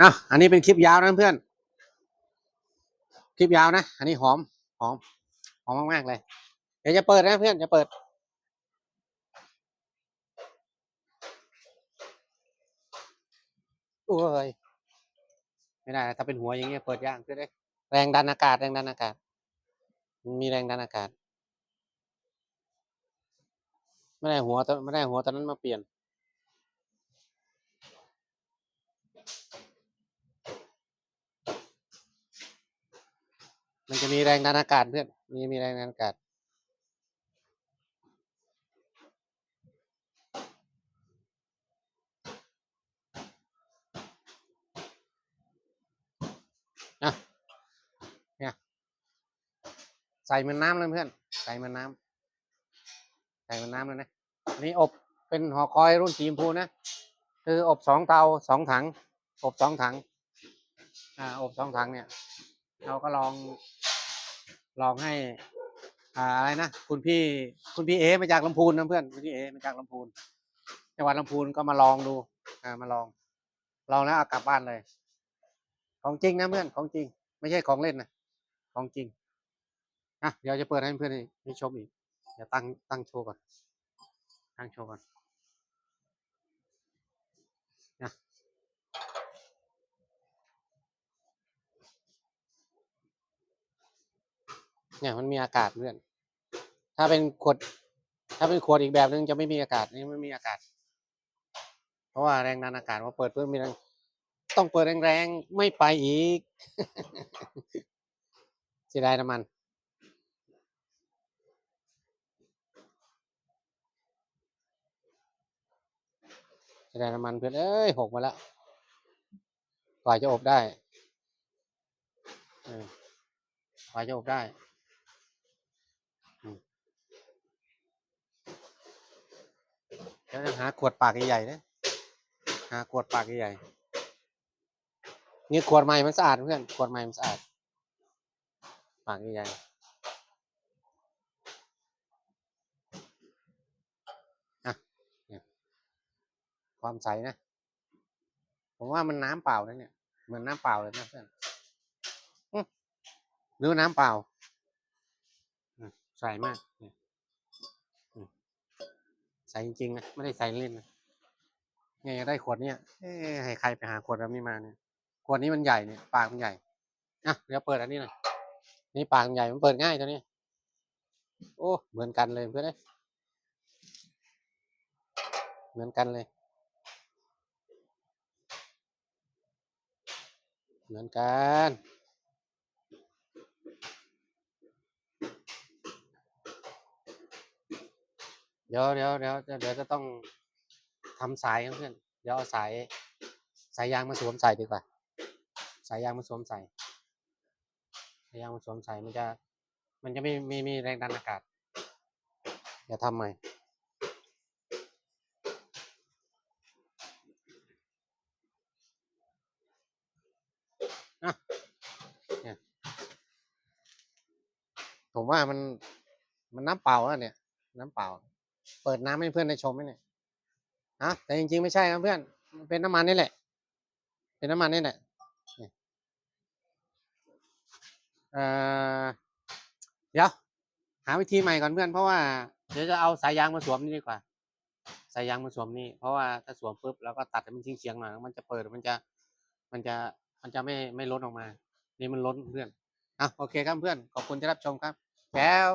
อะอันนี้เป็นคลิปยาวนะเพื่อน คลิปยาวนะ อันนี้หอม หอม หอมมากๆเลย เดี๋ยวจะเปิดนะเพื่อน จะเปิด โอ้ย ไม่ได้ ถ้าเป็นหัวอย่างเงี้ยเปิดยากคือได้แรงดันอากาศ แรงดันอากาศ มีแรงดันอากาศ ไม่ได้หัวไม่ได้หัวตอนนั้นมาเปลี่ยน มันจะมีแรงดันอากาศเพื่อน มีมีแรงดันอากาศอะเนี่ย ใส่หมันน้ำเลยเพื่อน ใส่หมันน้ำ ใส่หมันน้ำเลยนะนนี้อบเป็นหอคอยรุ่นสีชมพูนะ คืออบสองเตาสองถัง อบสองถัง อ่า อบสองถังเนี่ย เราก็ลอง ลองให้ อ่าอะไรนะคุณพี่ คุณพี่เอมาจากลำพูนนะเพื่อนคุณพี่เอมาจากลำพูนจังหวัดลำพูนก็มาลองดู อ่า มาลอง ลองแล้วเอากลับบ้านเลย ของจริงนะเพื่อน ของจริง ไม่ใช่ของเล่นนะ ของจริง อะ เดี๋ยวจะเปิดให้เพื่อนได้ได้ชมอีก เดี๋ยวตั้ง ตั้งโชว์ก่อน ตั้งโชว์ก่อนนะ เนี่ยมันมีอากาศเพื่อน ถ้าเป็นขวด ถ้าเป็นขวดอีกแบบนึงจะไม่มีอากาศนี่ไม่มีอากาศ เพราะว่าแรงดันอากาศพอเปิดเพิ่มมีแรงต้องเปิดแรงๆไม่ไปอีกเสียดายน้ำมันเสียดายน้ำมันเพื่อนเอ้ยหกมาแล้วกว่าจะอบได้กว่าจะอบได้อืมเดี๋ยวจะ หาขวดปากใหญ่ๆนะหาขวดปากใหญ่ๆนี่ขวดใหม่มันสะอาดเพื่อนขวดใหม่มันสะอาด ปากใหญ่ๆอะเนี่ยความใสนะ ผมว่ามันน้ำเปล่านะเนี่ยเหมือนน้ำเปล่าเลยนะเพื่อนหรือน้ำเปล่าใสมากเนี่ย ส่จริงๆนะไม่ได้ใส่เล่นนะไงได้ขวดเนี่ยเอ๊ะให้ใครไปหาขวดแบบนี้มาเนี่ยขวดนี้มันใหญ่เนี่ยปากมันใหญ่อะเดี๋ยวเปิดอันนี้หน่อยนี่ปากมันใหญ่มันเปิดง่ายตัวนี้ โอ้เหมือนกันเลยเพื่อนเอ้ยเหมือนกันเลย เหมือนกัน เดี๋ยวเดี๋ยวเดี๋ยวเดี๋ยวจะต้องทำสายครับเพื่อนเดี๋ยวเอาสายสายยางมาสวมใส่ดีกว่า สายยางมาสวมใส่สายยางมาสวมใส่มันจะ มันจะไม่มีมีแรงดันอากาศเดี๋ยวทำใหม่อะเนี่ยผมว่ามันมันน้ำเปล่าแล้วเนี่ย น้ำเปล่า เปิดน้ำให้เพื่อนได้ชมไหมเนี่ยฮะแต่จริงๆไม่ใช่ครับเพื่อน มันเป็นน้ำมันนี่แหละ เป็นน้ำมันนี่แหละเอ่อเดี๋ยว หาวิธีใหม่ก่อนเพื่อน เพราะว่าเดี๋ยวจะเอาสายยางมาสวมนี่ดีกว่า สายยางมาสวมนี่ เพราะว่าถ้าสวมปุ๊บแล้วก็ตัดให้มันเฉียงๆหน่อยมันจะเปิดมันจะ มันจะมันจะไม่ไม่ล้นออกมา นี่มันล้นเพื่อนอะโอเคครับเพื่อน ขอบคุณที่รับชมครับ แล้ว